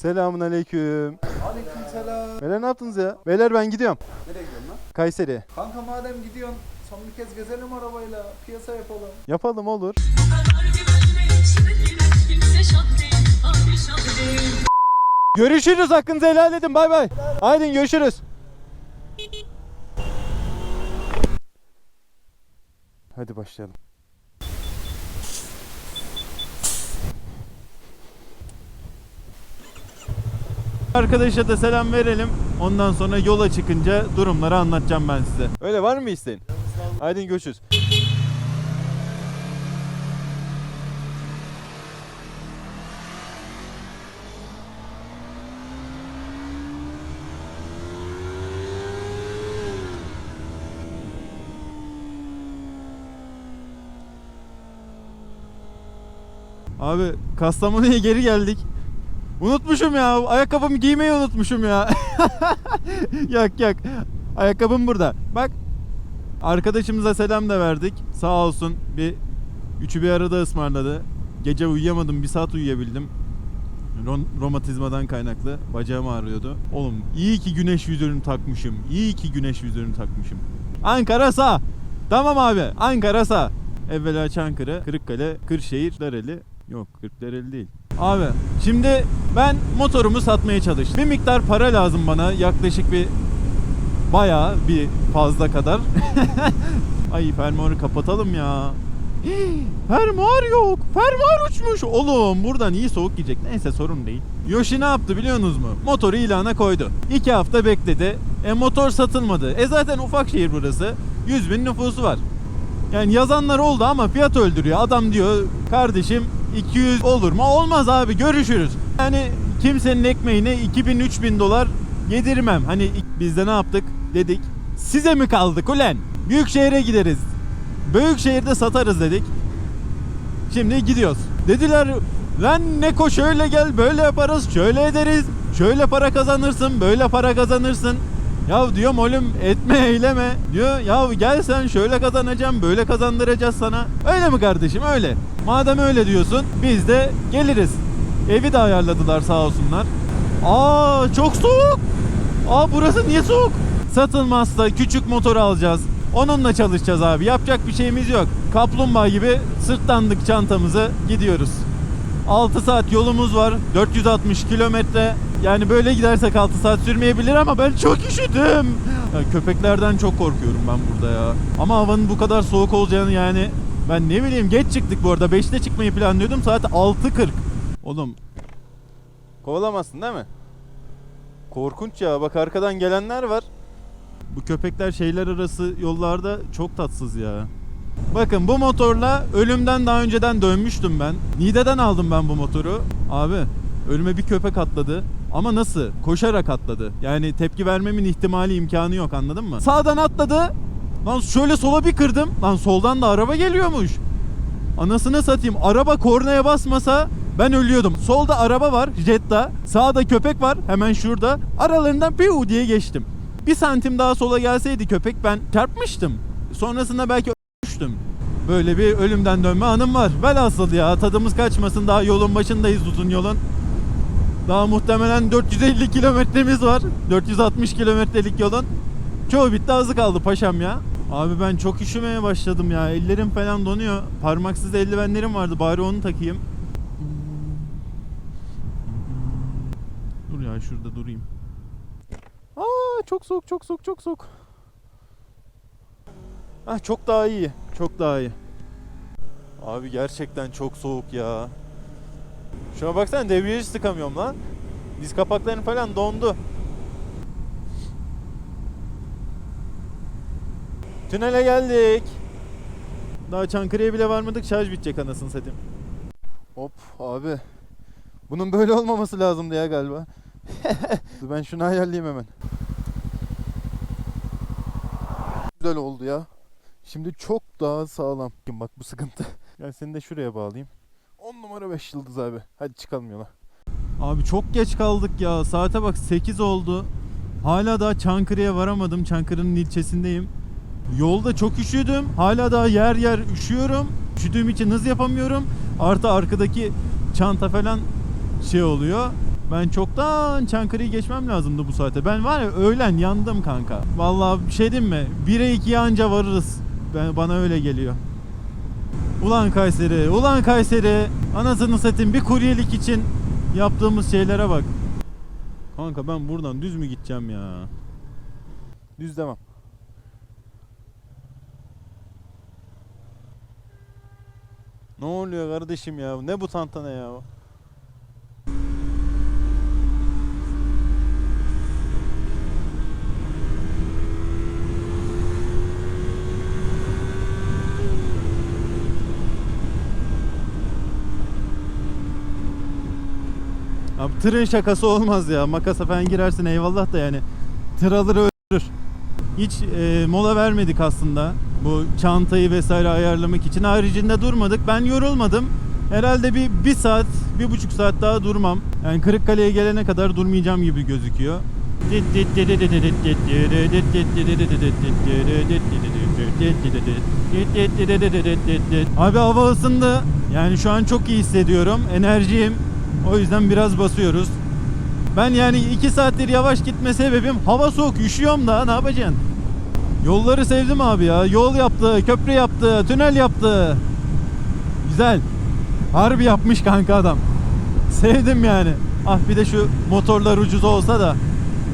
Selamun aleyküm. Aleykümselam. Beyler ne yaptınız ya? Beyler ben gidiyorum. Nereye gidiyorsun lan? Kayseri'ye. Kanka madem gidiyorsun son bir kez gezelim arabayla. Piyasa yapalım. Yapalım olur. Görüşürüz hakkınızı helal edin bay bay. Haydi görüşürüz. Hadi başlayalım. Arkadaşa da selam verelim. Ondan sonra yola çıkınca durumları anlatacağım ben size. Öyle var mı isteğin? Haydi görüşürüz. Abi Kastamonu'ya geri geldik. Unutmuşum ya. Ayakkabımı giymeyi unutmuşum ya. yak yak. Ayakkabım burada. Bak. Arkadaşımıza selam da verdik. Sağ olsun bir üçü bir arada ısmarladı. Gece uyuyamadım. Bir saat uyuyabildim. Romatizmadan kaynaklı. Bacağım ağrıyordu. Oğlum iyi ki güneş yüzörünü takmışım. İyi ki güneş yüzörünü takmışım. Ankara sağ. Tamam abi. Ankara sağ. Evvela Çankırı, Kırıkkale, Kırşehir, Dareli. Yok Kırklareli değil. Abi şimdi ben motorumu satmaya çalıştım. Bir miktar para lazım bana. Yaklaşık bir bayağı bir fazla kadar. Ay fermuarı kapatalım ya. Fermuar yok. Fermuar uçmuş. Oğlum buradan iyi soğuk gidecek. Neyse sorun değil. Yoshi ne yaptı biliyorsunuz mu? Motoru ilana koydu. İki hafta bekledi. E motor satılmadı. E zaten ufak şehir burası. 100 bin nüfusu var. Yani yazanlar oldu ama fiyat öldürüyor. Adam diyor kardeşim 200 olur mu? Olmaz abi görüşürüz. Yani kimsenin ekmeğine 2000-3000 dolar yedirmem. Hani biz de ne yaptık dedik. Size mi kaldık ulen? Büyük şehre gideriz. Büyük şehirde satarız dedik. Şimdi gidiyoruz. Dediler lan Neko şöyle gel böyle yaparız şöyle ederiz. Şöyle para kazanırsın böyle para kazanırsın. Ya diyorum oğlum etme eyleme. Diyor ya gel sen şöyle kazanacağım böyle kazandıracağız sana. Öyle mi kardeşim öyle. Madem öyle diyorsun biz de geliriz. Evi de ayarladılar sağ olsunlar. Aa çok soğuk. Aa burası niye soğuk? Satılmazsa küçük motor alacağız. Onunla çalışacağız abi. Yapacak bir şeyimiz yok. Kaplumbağa gibi sırtlandık çantamızı gidiyoruz. 6 saat yolumuz var. 460 kilometre. Yani böyle gidersek 6 saat sürmeyebilir ama ben çok üşüdüm. Ya köpeklerden çok korkuyorum ben burada ya. Ama havanın bu kadar soğuk olacağını yani ben ne bileyim geç çıktık bu arada. 5'te çıkmayı planlıyordum. Saat 6.40. Oğlum kovalamazsın değil mi? Korkunç ya. Bak arkadan gelenler var. Bu köpekler şeyler arası yollarda çok tatsız ya. Bakın bu motorla ölümden daha önceden dönmüştüm ben. Nide'den aldım ben bu motoru. Abi ölüme bir köpek atladı. Ama nasıl? Koşarak atladı. Yani tepki vermemin ihtimali imkanı yok anladın mı? Sağdan atladı. Lan şöyle sola bir kırdım. Lan soldan da araba geliyormuş. Anasını satayım. Araba kornaya basmasa ben ölüyordum. Solda araba var Jetta. Sağda köpek var hemen şurada. Aralarından piu diye geçtim. Bir santim daha sola gelseydi köpek ben çarpmıştım. Sonrasında belki ölmüştüm. Böyle bir ölümden dönme anım var. Velhasıl ya tadımız kaçmasın daha yolun başındayız uzun yolun. Daha muhtemelen 450 kilometremiz var. 460 kilometrelik yolun. Çoğu bitti azı kaldı paşam ya. Abi ben çok üşümeye başladım ya. Ellerim falan donuyor. Parmaksız eldivenlerim vardı. Bari onu takayım. Dur ya şurada durayım. Aa çok soğuk çok soğuk çok soğuk. Ah çok daha iyi. Çok daha iyi. Abi gerçekten çok soğuk ya. Şuna baksana debriyajı sıkamıyorum lan. Diz kapaklarım falan dondu. Tünele geldik. Daha Çankırı'ya bile varmadık şarj bitecek anasını satayım. Hop abi. Bunun böyle olmaması lazımdı ya galiba. Ben şunu ayarlayayım hemen. Güzel oldu ya. Şimdi çok daha sağlam. Bak bu sıkıntı. Gel seni de şuraya bağlayayım. 10 numara 5 yıldız abi. Hadi çıkalım yola. Abi çok geç kaldık ya. Saate bak 8 oldu. Hala daha Çankırı'ya varamadım. Çankırı'nın ilçesindeyim. Yolda çok üşüdüm. Hala daha yer yer üşüyorum. Üşüdüğüm için hız yapamıyorum. Artı arkadaki çanta falan şey oluyor. Ben çoktan Çankırı'yı geçmem lazımdı bu saate. Ben var ya öğlen yandım kanka. Vallahi bir şey diyeyim mi? 1'e 2'ye anca varırız. Ben, bana öyle geliyor. Ulan Kayseri, ulan Kayseri. Anasını satayım bir kuryelik için yaptığımız şeylere bak. Kanka ben buradan düz mü gideceğim ya? Düz devam. Ne oluyor kardeşim ya? Ne bu tantana ya? Abi tırın şakası olmaz ya. Makasa falan girersin eyvallah da yani. Tır alır öldürür. Hiç e, mola vermedik aslında. Bu çantayı vesaire ayarlamak için. Haricinde durmadık. Ben yorulmadım. Herhalde bir, bir saat, bir buçuk saat daha durmam. Yani Kırıkkale'ye gelene kadar durmayacağım gibi gözüküyor. Abi hava ısındı. Yani şu an çok iyi hissediyorum. Enerjiyim. O yüzden biraz basıyoruz. Ben yani 2 saattir yavaş gitme sebebim hava soğuk üşüyorum da ne yapacaksın? Yolları sevdim abi ya. Yol yaptı, köprü yaptı, tünel yaptı. Güzel. Harbi yapmış kanka adam. Sevdim yani. Ah bir de şu motorlar ucuz olsa da.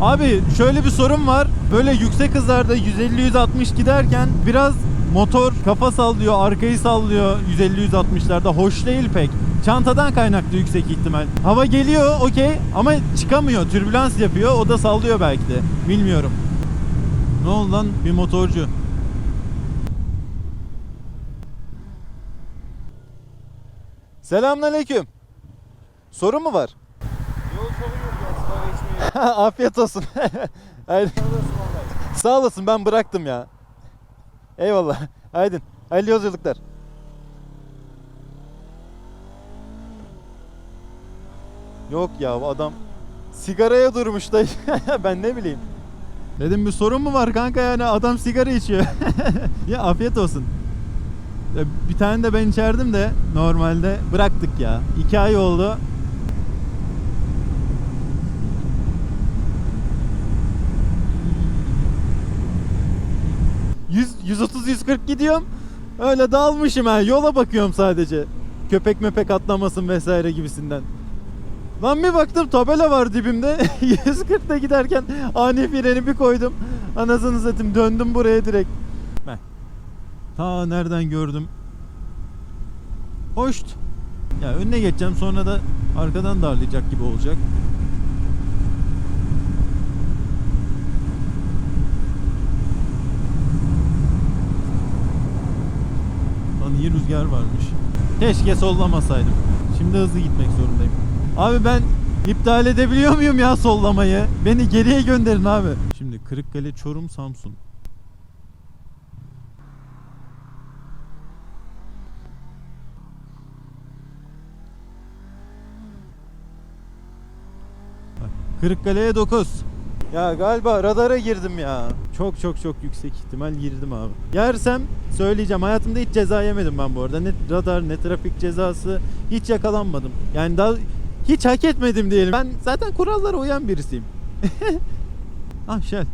Abi şöyle bir sorun var. Böyle yüksek hızlarda 150-160 giderken biraz motor kafa sallıyor, arkayı sallıyor 150-160'larda. Hoş değil pek. Çantadan kaynaklı yüksek ihtimal. Hava geliyor okey ama çıkamıyor. Türbülans yapıyor. O da sallıyor belki de. Bilmiyorum. Ne oldu lan? Bir motorcu. Selamünaleyküm. Sorun mu var? Yok sorun yok ya. Afiyet olsun. Haydi. Sağ olasın ben bıraktım ya. Eyvallah. Haydi. Hayırlı yolculuklar. Yok ya adam sigaraya durmuş da ben ne bileyim. Dedim bir sorun mu var kanka yani adam sigara içiyor. ya afiyet olsun. Bir tane de ben içerdim de normalde bıraktık ya. İki ay oldu. 100 130 140 gidiyorum. Öyle dalmışım ha. Yola bakıyorum sadece. Köpek mepek atlamasın vesaire gibisinden. Lan bir baktım tabela var dibimde. 140'da giderken ani freni bir koydum. Anasını satayım döndüm buraya direkt. Ben. Ta nereden gördüm? Hoşt. Ya önüne geçeceğim sonra da arkadan darlayacak gibi olacak. Lan iyi rüzgar varmış. Keşke sollamasaydım. Şimdi hızlı gitmek zorundayım. Abi ben iptal edebiliyor muyum ya sollamayı? Beni geriye gönderin abi. Şimdi Kırıkkale, Çorum, Samsun. Kırıkkale'ye 9. Ya galiba radara girdim ya. Çok çok çok yüksek ihtimal girdim abi. Yersem söyleyeceğim. Hayatımda hiç ceza yemedim ben bu arada. Ne radar ne trafik cezası hiç yakalanmadım. Yani daha hiç hak etmedim diyelim. Ben zaten kurallara uyan birisiyim. ah Shell.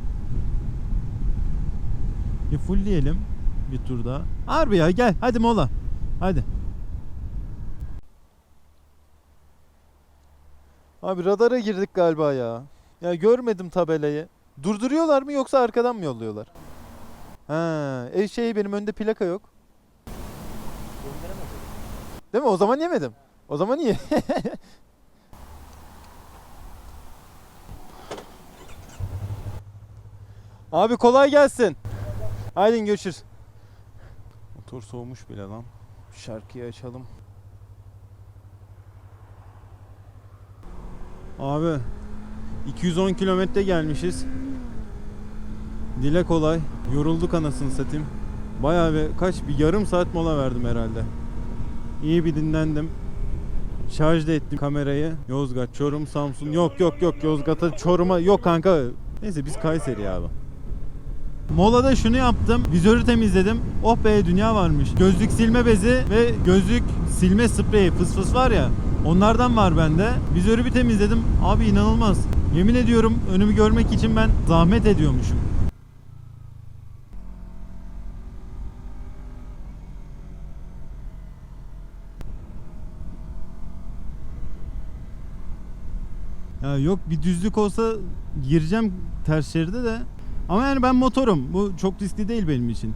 Bir full diyelim bir tur daha. Harbi ya gel hadi mola. Hadi. Abi radara girdik galiba ya. Ya görmedim tabelayı. Durduruyorlar mı yoksa arkadan mı yolluyorlar? Ha, e şey benim önde plaka yok. Değil mi? O zaman yemedim. O zaman iyi. Abi kolay gelsin. Haydi görüşürüz. Motor soğumuş bile lan. Şarkıyı açalım. Abi 210 kilometre gelmişiz. Dile kolay. Yorulduk anasını satayım. Bayağı bir kaç bir yarım saat mola verdim herhalde. İyi bir dinlendim. Şarj da ettim kamerayı. Yozgat, Çorum, Samsun. Yok yok yok Yozgat'a, Çorum'a yok kanka. Neyse biz Kayseri abi. Molada şunu yaptım. Vizörü temizledim. Oh be dünya varmış. Gözlük silme bezi ve gözlük silme spreyi fıs fıs var ya. Onlardan var bende. Vizörü bir temizledim. Abi inanılmaz. Yemin ediyorum önümü görmek için ben zahmet ediyormuşum. Ya yok bir düzlük olsa gireceğim ters şeride de. Ama yani ben motorum. Bu çok riskli değil benim için.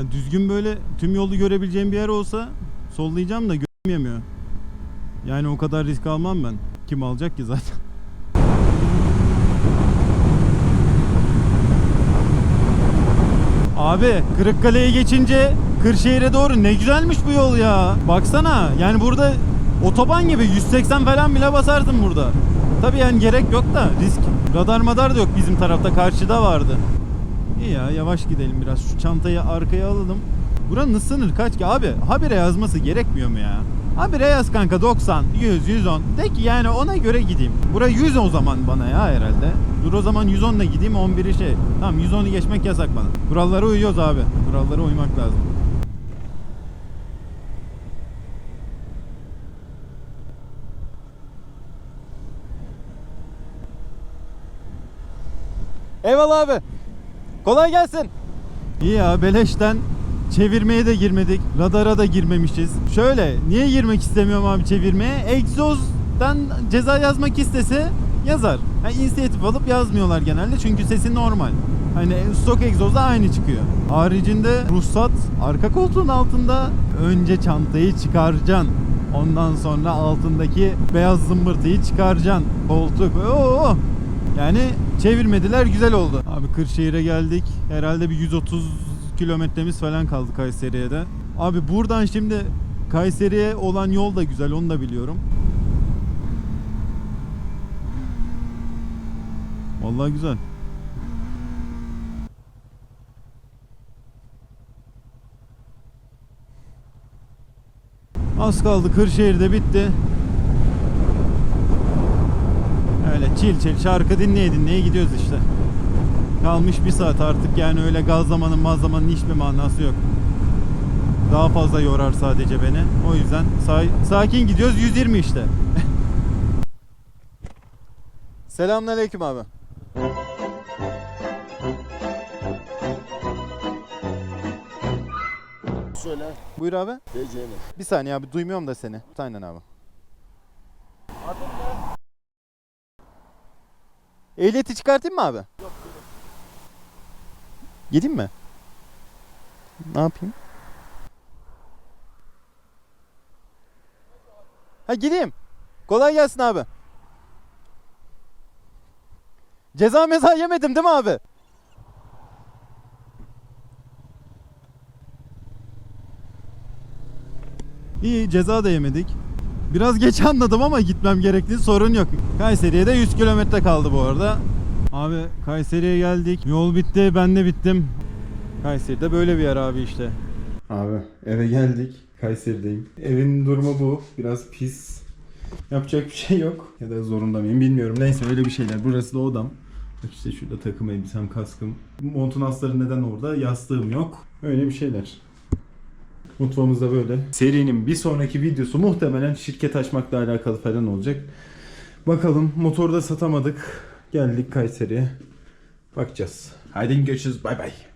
Ya düzgün böyle tüm yolu görebileceğim bir yer olsa sollayacağım da göremiyor. Yani o kadar risk almam ben. Kim alacak ki zaten? Abi Kırıkkale'ye geçince Kırşehir'e doğru ne güzelmiş bu yol ya. Baksana yani burada otoban gibi 180 falan bile basarsın burada. Tabii yani gerek yok da risk. Radar madar da yok bizim tarafta karşıda vardı. İyi ya yavaş gidelim biraz. Şu çantayı arkaya alalım. Buranın sınır kaç ki abi? Habire yazması gerekmiyor mu ya? Habire yaz kanka 90, 100, 110. De ki yani ona göre gideyim. Bura 100 o zaman bana ya herhalde. Dur o zaman 110 ile gideyim 11'i şey. Tamam 110'u geçmek yasak bana. Kurallara uyuyoruz abi. Kurallara uymak lazım. Eyvallah abi. Kolay gelsin. İyi ya beleşten çevirmeye de girmedik. Radara da girmemişiz. Şöyle niye girmek istemiyorum abi çevirmeye? Egzozdan ceza yazmak istese yazar. Yani inisiyatif alıp yazmıyorlar genelde çünkü sesi normal. Hani stok egzozda aynı çıkıyor. Haricinde ruhsat arka koltuğun altında önce çantayı çıkaracaksın. Ondan sonra altındaki beyaz zımbırtıyı çıkaracaksın. Koltuk. Oo! Yani çevirmediler güzel oldu. Abi Kırşehir'e geldik. Herhalde bir 130 kilometremiz falan kaldı Kayseri'ye de. Abi buradan şimdi Kayseri'ye olan yol da güzel onu da biliyorum. Vallahi güzel. Az kaldı Kırşehir'de bitti. Öyle çil çil şarkı dinleye dinleye gidiyoruz işte. Kalmış bir saat artık yani öyle gazlamanın mazlamanın hiçbir manası yok. Daha fazla yorar sadece beni. O yüzden sa- sakin gidiyoruz 120 işte. Selamünaleyküm abi. Söyle. Buyur abi. Diyeceğini. Bir saniye abi duymuyorum da seni. Aynen abi. Adın ne? Ehliyeti çıkartayım mı abi? Yok Gideyim mi? Ne yapayım? Ha gideyim. Kolay gelsin abi. Ceza meza yemedim değil mi abi? İyi ceza da yemedik. Biraz geç anladım ama gitmem gerektiği sorun yok. Kayseri'ye de 100 kilometre kaldı bu arada. Abi Kayseri'ye geldik. Yol bitti, ben de bittim. Kayseri'de böyle bir yer abi işte. Abi eve geldik. Kayseri'deyim. Evin durumu bu. Biraz pis. Yapacak bir şey yok. Ya da zorunda mıyım bilmiyorum. Neyse öyle bir şeyler. Burası da odam. Bak işte şurada takım elbisem, kaskım. Montun astarı neden orada? Yastığım yok. Öyle bir şeyler. Mutfağımız da böyle. Serinin bir sonraki videosu muhtemelen şirket açmakla alakalı falan olacak. Bakalım motoru da satamadık. Geldik Kayseri'ye. Bakacağız. Haydi görüşürüz. Bay bay.